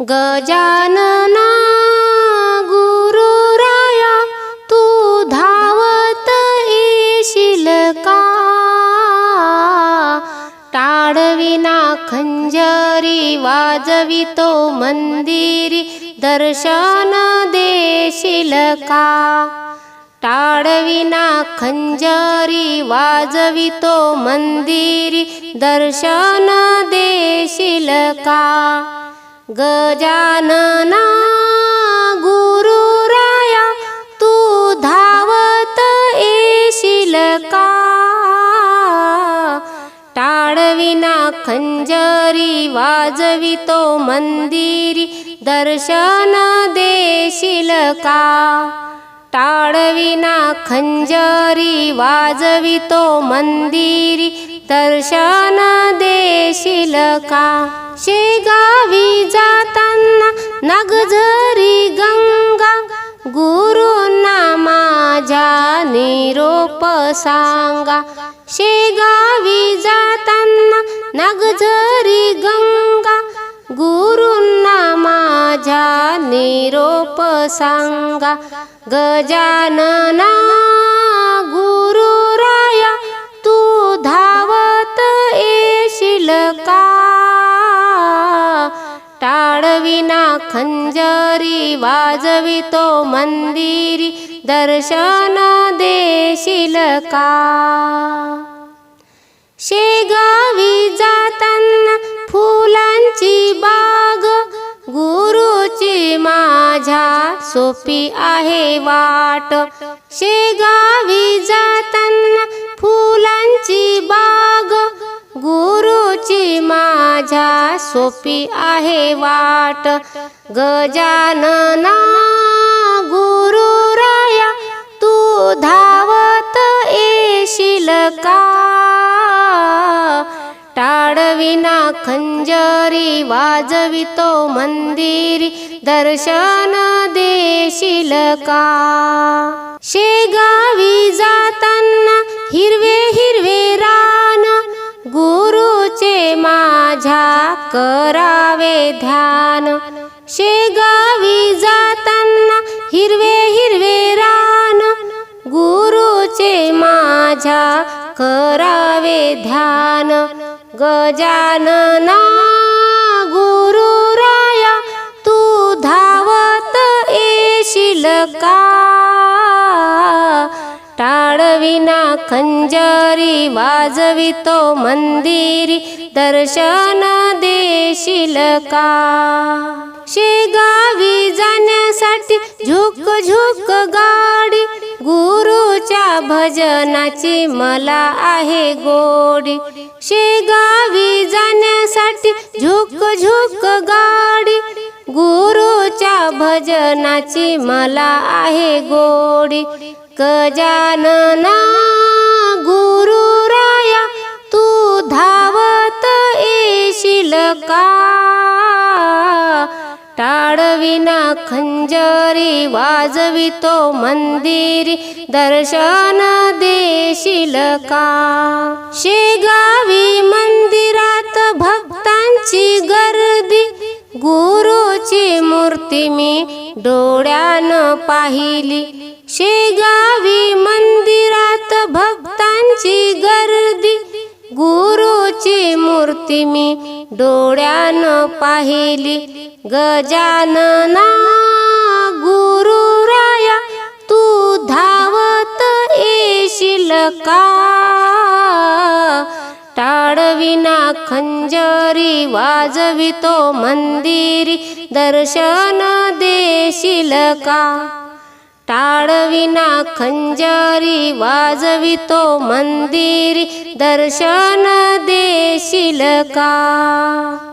गजानना गुरुराया तू धावत येशील का? टाळविना खंजरी वाजवितो मंदिरी दर्शन देशील का? टाळविना खंजरी वाजवितो मंदिरी दर्शन देशील का? गजानना गुरुराया तू धावत येशील का टाळविना खंजरी वाजवितो मंदिरी दर्शन देशील का टाळविना खंजरी वाजवितो मंदिरी दर्शन देशील का शेगा नगझरी गंगा गुरुना माझ्या निरोप सांगा. शेगावी जाताना नगझरी गंगा गुरुना माझ्या निरोप सांगा. गजानना खंजरी वाजवितो मंदिरी दर्शन देशील का? शेगावी जाताना फुलांची बाग गुरुची माझ्या सोपी आहे वाट. शेगावी जाताना फुलांची बाग माझ्या सोपी आहे वाट. गजानना गुरु राया तू धावत येशील का? टाळविना खंजरी वाजवितो मंदिरी दर्शन देशील का? शेगावी जाताना गुरुचे माझ्या करावे ध्यान. शेगावी जाताना हिरवे हिरवे रान. गुरुचे माझ्या करावे ध्यान. गजानना गुरुराया तू धावत येशील का? टाळविना खंजारी वाजवितो मंदिरी दर्शन देशील का? शेगावी जाण्यासाठी झुक झुक गाडी गुरुच्या भजनाची मला आहे गोडी. शेगावी जाण्यासाठी झुक झुक गाडी गुरुच्या भजनाची मला आहे गोडी. गजानना गुरुराया तू धावत येशील का? टाळविना खंजरी वाजवितो मंदिरी दर्शन देशील का? शेगावी मंदिरात भक्तांची गर्दी गुरुची मूर्ती मी डोळ्यानं पाहिली. शेगावी मंदिरात भक्तांची गर्दी. गुरुची मूर्ती मी डोळ्यानं पाहिली. गजानना गुरुराया तू धावत येशील का? टाळविना खंजरी वाजवितो मंदिरी. दर्शन देशील का? टाळविना खंजरी वाजवितो मंदिरी. दर्शन देशील का?